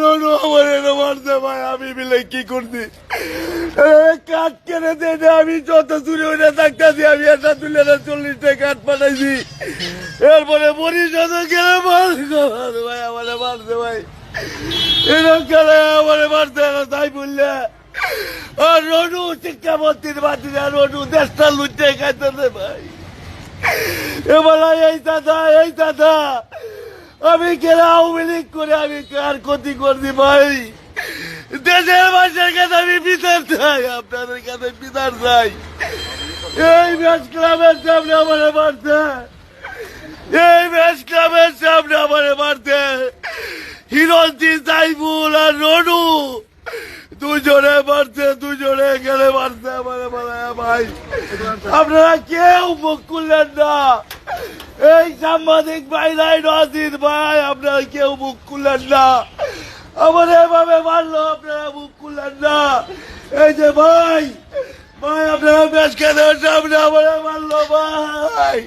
রনু আমার এনে মারছে ভাই আমি মিলে কি করছি? কাঠ কেড়ে দে দে, আমি যত ওইটা থাকতেছি আমি একটা তুলে না চল্লিশটা কাঠ পাঠাইছি। এরপরে পরিষদ গেলে মারছে? ভাই আমার মারছে ভাই। এরকম গেলে আমার মারছে না তাই বললে। আর রনু শিক্ষা মন্ত্রীর মাটি আর রনু দেশটা লুটে খাইতেছে ভাই। এবার এই দাদা এই দাদা। আমি কেন আওয়ামী করে আমি কার ক্ষতি করছি ভাই? দেশের মানুষের কাছে আমি বিচার চাই, আপনাদের কাছে বিচার চাই। এই ম্যাচ ক্লাবের সামনে আমার মারছে এই ম্যাচ ক্লাবের সামনে আমার মারছে হিরন্তি সাইফুল আর রনু। দুজনে মারছে, দুজনে গেলে মারছে আমার ভাই, আপনারা কেউ মুখ খুললেন না। এই সাংবাদিক ভাই নাই নজির ভাই, আপনারা কেউ মুখ খুললেন না। আমার এভাবে মারলো, আপনারা মুখ খুললেন না। এই যে ভাই ভাই, আপনারা বেশ কেন সামনে, আমার মারলো ভাই।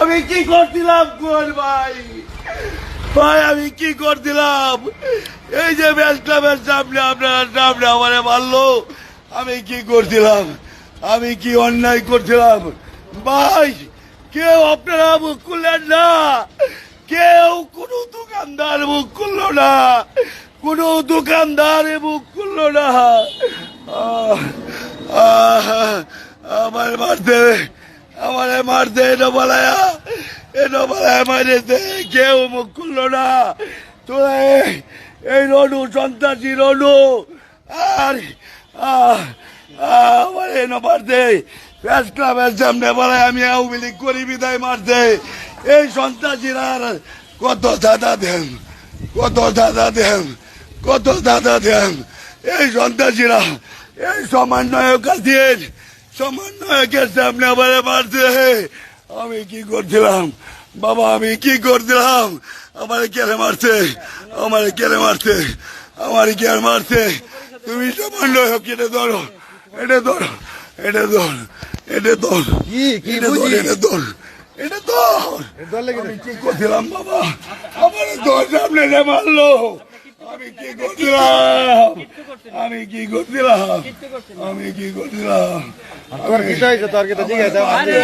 আমি কি করছিলাম, কোন ভাই? ভাই, আমি কি করছিলাম? এই যে ব্যাস ক্লাবের সামনে, আপনার সামনে, আমারে মারলো। আমি কি করছিলাম? আমি কি অন্যায় করছিলাম? ভাই কেউ আপনারা মুখ খুললেন না। কেউ কোনো দোকানদার মুখ খুললো না। কোনো দোকানদার মুখ খুললো না। আমার মারতে আমারে মারতে এটা বলায়া এটা বলায়া মারেছে কেউ মুখ খুললো না। তোরা, এই- রনু, সন্ত্রাসী রনু। আর আমার এনে মারতে প্রেস ক্লাবের সামনে বলে আমি আওয়ামী লীগ করি, বিদায় মারতে এই সন্ত্রাসীরা কত দাদা দেন, কত দাদা দেন, কত দাদা দেন। এই সন্ত্রাসীরা, এই সমন্বয়ক আছেন সমন্বয়কের সামনে আবার মারছে। আমি কি করছিলাম? বাবা, আমি কি করছিলাম? আমার কেড়ে মারছে, আমার কেড়ে মারছে, আমার কে মারছে। তুমি সমন্বয়ক, এটা ধরো এটা ধরো, এটা ধর। এটা কি এটা বুঝি? এটা ধর এটা ধর আমি কি করছিলাম বাবা? আমার তোর সামনে মারলো। আমি কি করছিলাম? আমি কি করছিলাম? আমি কি করছিলাম? তোর কি হয়েছে? তোর কি তো জিজ্ঞাসা দাও আরে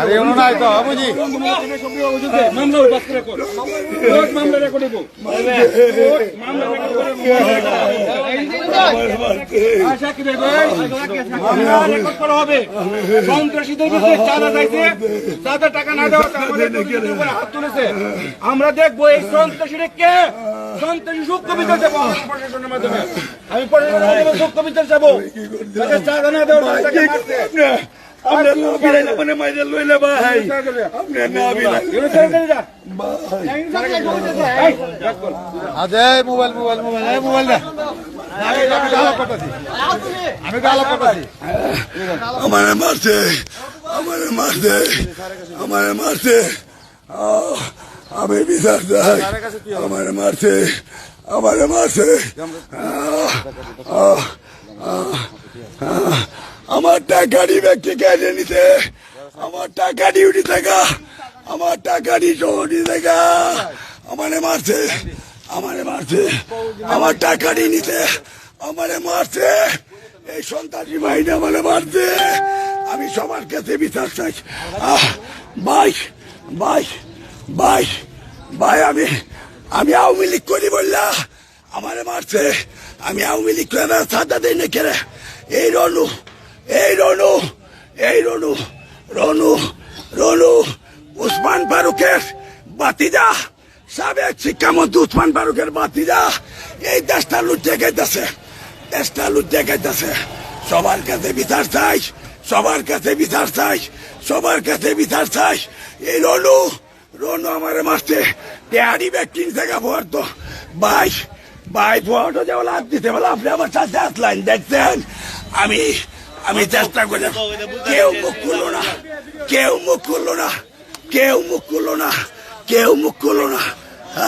আরে উনো নাই তো বুঝি মামলা বাস করে কর মামলা রেকর্ড হইব মামলা আশা কি দেখবে মামলা রেকর্ড করা হবে সন্ত্রাসীদের বিরুদ্ধে চাঁদা চাইছে চাঁদা টাকা না দেওয়া আমাদের হাত তুলেছে আমরা দেখব এই সন্ত্রাসীরা কে? সন্ত্রাসী সূক্ষ্ম বিচার যাব প্রশাসনের মাধ্যমে। আমি সূক্ষ্ম যাব চাঁদা না দেওয়ার না মানে মাইরে লইলে ভাই। আপনি না মোবাইল মোবাইল মোবাইল এই মোবাইল না আমি গালো করতেছি আমি আমারে মারছে। আমারে মারছে। আমারে মারছে। আহ, আমি বিচার চাই। আমারে মারছে আমারে মারছে। আমার টাকা নিবে কে কেটে নিতে আমার টাকা ডিউটি থাকা আমার টাকা ডিউটি থাকা আমারে মারছে আমারে মারছে। আমার টাকা নিতে আমারে মারছে। এই সন্ত্রাসী বাহিনী আমারে মারছে। আমি সবার কাছে বিচার চাই। আহ, ভাই ভাই ভাই, আমি আমি আওয়ামী লীগ করি বললা। আমার মারছে। আমি আওয়ামী লীগ করে সাদা দেই না কেরে এই রনু এই রনু এই রনু রনু রনু, উসমান ফারুকের বাতিজা সাবেক শিক্ষামন্ত্রী উসমান ফারুকের বাতিজা এই দেশটা লুটে গেছে দেশটা লুটে গেছে সবার কাছে বিচার চাই, সবার কাছে বিচার চাই, সবার কাছে বিচার চাই। এই রনু রনু আমার মারছে। টেহারি ব্যক্তি থেকে ভোট তো। ভাই ভাই ভোট যে লাভ দিতে বলে, আপনি আমার সাথে আসলেন দেখছেন? আমি আমি চেষ্টা করে। কেউ মুখ খুললো না। কেউ মুখ খুললো না। কেউ মুখ খুললো না। কেউ মুখ খুললো না।